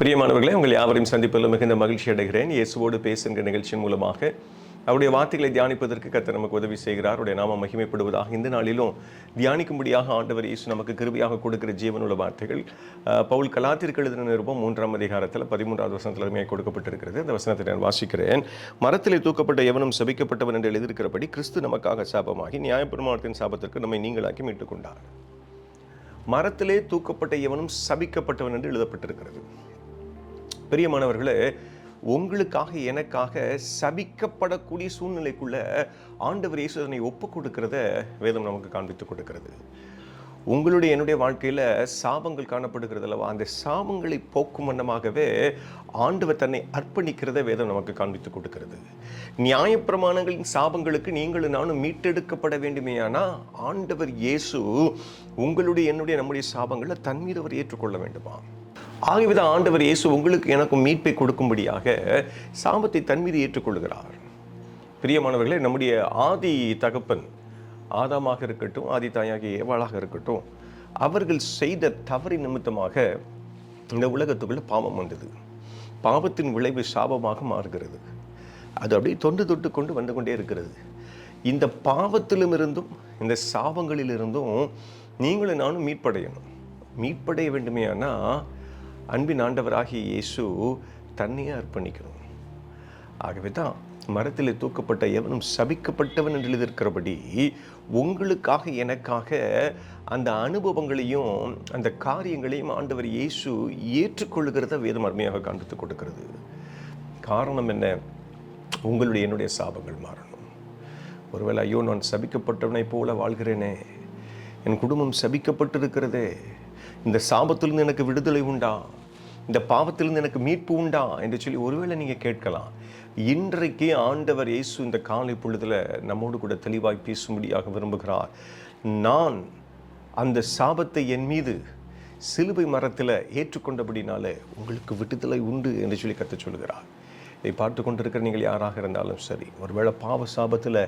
பிரியமானவர்களே உங்கள் யாவரையும் சந்திப்பதில் மிகுந்த மகிழ்ச்சி அடைகிறேன். இயேசுவோடு பேசுகின்ற நிகழ்ச்சியின் மூலமாக அவருடைய வார்த்தைகளை தியானிப்பதற்கு கர்த்தர் நமக்கு உதவி செய்கிறார். அவருடைய நாம மகிமைப்படுவதாக இந்த நாளிலும் தியானிக்கும்படியாக ஆண்டவர் இயேசு நமக்கு கிருபியாக கொடுக்கிற ஜீவனுள்ள வார்த்தைகள் பவுல் கலாத்திற்கு எழுதின நிருபம் மூன்றாம் அதிகாரத்தில் பதிமூன்றாவது வசனத்திலுமே கொடுக்கப்பட்டிருக்கிறது. அந்த வசனத்தை நான் வாசிக்கிறேன். மரத்திலே தூக்கப்பட்ட எவனும் சபிக்கப்பட்டவன் என்று எழுதியிருக்கிறபடி கிறிஸ்து நமக்காக சாபமாகி நியாயப்பிரமாணத்தின் சாபத்திற்கு நம்மை நீங்களாக்கி மீட்டுக் கொண்டார் மரத்திலே தூக்கப்பட்ட எவனும் சபிக்கப்பட்டவன் என்று எழுதப்பட்டிருக்கிறது. பிரியமானவர்களே உங்களுக்காக எனக்காக சபிக்கப்படக்கூடிய சூழ்நிலைக்குள்ள ஆண்டவர் இயேசுதனை ஒப்பு கொடுக்கிறத வேதம் நமக்கு காண்பித்து கொடுக்கிறது. உங்களுடைய என்னுடைய வாழ்க்கையில் சாபங்கள் காணப்படுகிறது அல்லவா அந்த சாபங்களை போக்கும் வண்ணமாகவே ஆண்டவர் தன்னை அர்ப்பணிக்கிறத வேதம் நமக்கு காண்பித்து கொடுக்கிறது. நியாயப்பிரமாணங்களின் சாபங்களுக்கு நீங்களும் நானும் மீட்டெடுக்கப்பட வேண்டுமேயானா ஆண்டவர் இயேசு உங்களுடைய என்னுடைய நம்முடைய சாபங்களை தன் மீது அவர் ஏற்றுக்கொள்ள வேண்டுமா? ஆகவேதான் ஆண்டவர் இயேசு உங்களுக்கு எனக்கும் மீட்பை கொடுக்கும்படியாக சாபத்தை தன் மீது ஏற்றுக்கொள்கிறார் பிரியமானவர்களே நம்முடைய ஆதி தகப்பன் ஆதாமாக இருக்கட்டும் ஆதி தாயாகிய ஏவாளாக இருக்கட்டும் அவர்கள் செய்த தவறின் நிமித்தமாக இந்த உலகத்துக்குள்ள பாவம் வந்தது. பாவத்தின் விளைவு சாபமாக மாறுகிறது. அது அப்படியே தொண்டு தொட்டு கொண்டு வந்து கொண்டே இருக்கிறது. இந்த பாவத்திலும் இருந்தும் இந்த சாபங்களிலிருந்தும் நீங்களும் நானும் மீட்படையணும். மீட்படைய வேண்டுமேயானா அன்பின் ஆண்டவராகிய இயேசு தன்னையே அர்ப்பணிக்கணும். ஆகவே தான் மரத்தில் தூக்கப்பட்ட எவனும் சபிக்கப்பட்டவன் என்று எழுதியிருக்கிறபடி உங்களுக்காக எனக்காக அந்த அனுபவங்களையும் அந்த காரியங்களையும் ஆண்டவர் இயேசு ஏற்றுக்கொள்கிறத வேதம் அருமையாக காண்பித்து கொடுக்கிறது. காரணம் என்ன? உங்களுடைய என்னுடைய சாபங்கள் மாறணும். ஒருவேளை ஐயோ நான் சபிக்கப்பட்டவனைப் போல வாழ்கிறேனே. என் குடும்பம் சபிக்கப்பட்டிருக்கிறதே. இந்த சாபத்திலிருந்து எனக்கு விடுதலை உண்டா? இந்த பாவத்திலிருந்து எனக்கு மீட்பு உண்டா? என்று சொல்லி ஒருவேளை நீங்கள் கேட்கலாம். இன்றைக்கு ஆண்டவர் இயேசு இந்த காலை பொழுதில் நம்மோடு கூட தெளிவாய் பேசும்படியாக விரும்புகிறார். நான் அந்த சாபத்தை என் மீது சிலுவை மரத்தில் ஏற்றுக்கொண்டபடினாலே உங்களுக்கு விடுதலை உண்டு என்று சொல்லி கற்று சொல்கிறார் இதை பார்த்து கொண்டிருக்கிற நீங்கள் யாராக இருந்தாலும் சரி ஒருவேளை பாவ சாபத்தில்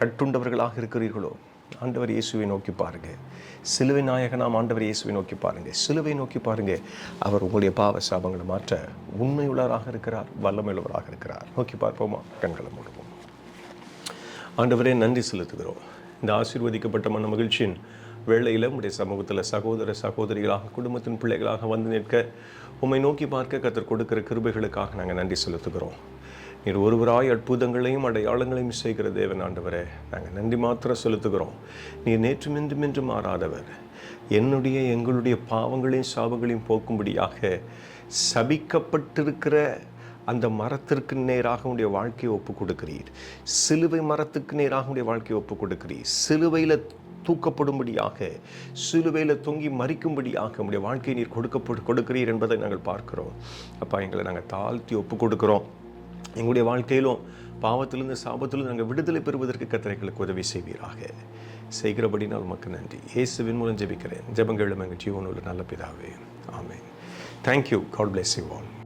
கட்டுண்டவர்களாக இருக்கிறீர்களோ ஆண்டவர் இயேசுவை நோக்கி பாருங்க. சிலுவை நாயகனாம் ஆண்டவர் இயேசுவை நோக்கி பாருங்க. சிலுவை நோக்கி பாருங்க. அவர் உங்களுடைய பாவ சாபங்களை மாற்ற உண்மையுள்ளவராக இருக்கிறார் வல்லமையுள்ளவராக இருக்கிறார். நோக்கி பார்ப்போமா? கண்களை மூடுவோம். ஆண்டவரே நன்றி செலுத்துகிறோம். இந்த ஆசீர்வதிக்கப்பட்ட மன மகிழ்ச்சியின் வேளையில் உடைய சமூகத்தில் சகோதர சகோதரிகளாக குடும்பத்தின் பிள்ளைகளாக வந்து நிற்க உம்மை நோக்கி பார்க்க கத்தர் கொடுக்கிற கிருபைகளுக்காக நாங்கள் நன்றி செலுத்துகிறோம். நீர் ஒருவராய் அற்புதங்களையும் அடையாளங்களையும் செய்கிற தேவன் ஆண்டவரே நாங்கள் நன்றி மாத்திரம் செலுத்துகிறோம். நீர் நேற்றும் இன்றும் என்று மாறாதவர். என்னுடைய எங்களுடைய பாவங்களையும் சாபங்களையும் போக்கும்படியாக சபிக்கப்பட்டிருக்கிற அந்த மரத்திற்கு நேராக உடைய வாழ்க்கையை ஒப்பு கொடுக்கிறீர். சிலுவை மரத்துக்கு நேராக உடைய வாழ்க்கையை ஒப்பு கொடுக்கிறீர். சிலுவையில் தூக்கப்படும்படியாக சிலுவையில் தொங்கி மறிக்கும்படியாக உடைய வாழ்க்கையை நீர் கொடுக்கப்படு கொடுக்கிறீர் என்பதை நாங்கள் பார்க்கிறோம். அப்பா எங்களை நாங்கள் தாழ்த்தி ஒப்பு கொடுக்கிறோம். எங்களுடைய வாழ்க்கையிலும் பாவத்திலிருந்து சாபத்திலிருந்து நாங்கள் விடுதலை பெறுவதற்கு கத்திரைகளுக்கு உதவி செய்வீராக. செய்கிறபடினால் உமக்கு நன்றி. இயேசுவின் மூலம் ஜெபிக்கிறேன். ஜெபங்களும் எங்கள் ஜீவனுள்ள நல்ல பிதாவே. ஆமென். Thank you God bless you all